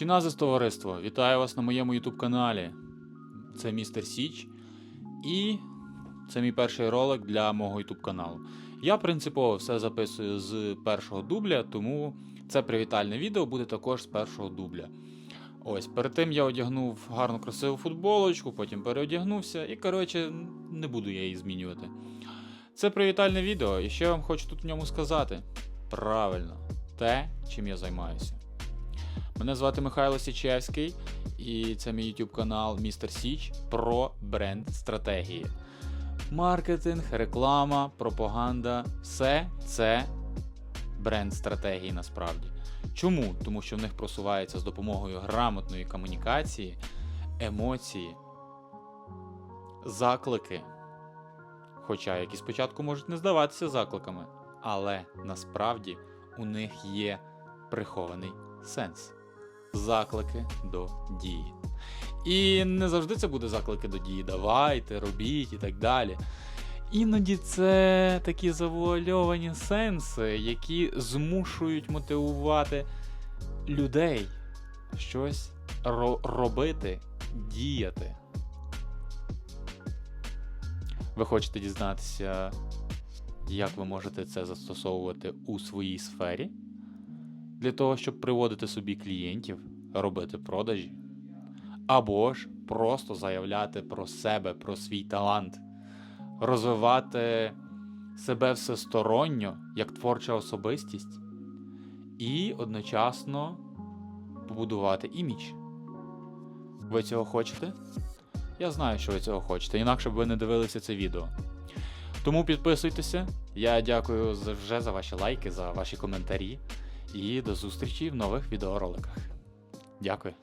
Чиназис товариство, вітаю вас на моєму YouTube каналі. Це містер Січ. І це мій перший ролик для мого YouTube каналу. Я принципово все записую з першого дубля, тому це привітальне відео буде також з першого дубля. Ось, перед тим я одягнув гарну красиву футболочку, потім переодягнувся, і коротше, не буду я її змінювати. Це привітальне відео, і що я вам хочу тут в ньому сказати? Правильно, те, чим я займаюся. Мене звати Михайло Січевський, і це мій YouTube канал Містер Січ про бренд стратегії. Маркетинг, реклама, пропаганда все це бренд стратегії насправді. Чому? Тому що в них просувається з допомогою грамотної комунікації, емоції, заклики. Хоча які спочатку можуть не здаватися закликами, але насправді у них є прихований сенс. Заклики до дії. І не завжди це буде заклики до дії. Давайте, робіть і так далі. Іноді це такі завуальовані сенси, які змушують мотивувати людей щось ро- робити, діяти. Ви хочете дізнатися, як ви можете це застосовувати у своїй сфері? Для того, щоб приводити собі клієнтів, робити продажі, або ж просто заявляти про себе, про свій талант, розвивати себе всесторонньо як творча особистість, і одночасно побудувати імідж. Ви цього хочете? Я знаю, що ви цього хочете, інакше б ви не дивилися це відео. Тому підписуйтеся. Я дякую вже за ваші лайки, за ваші коментарі. І до зустрічі в нових відеороликах. Дякую.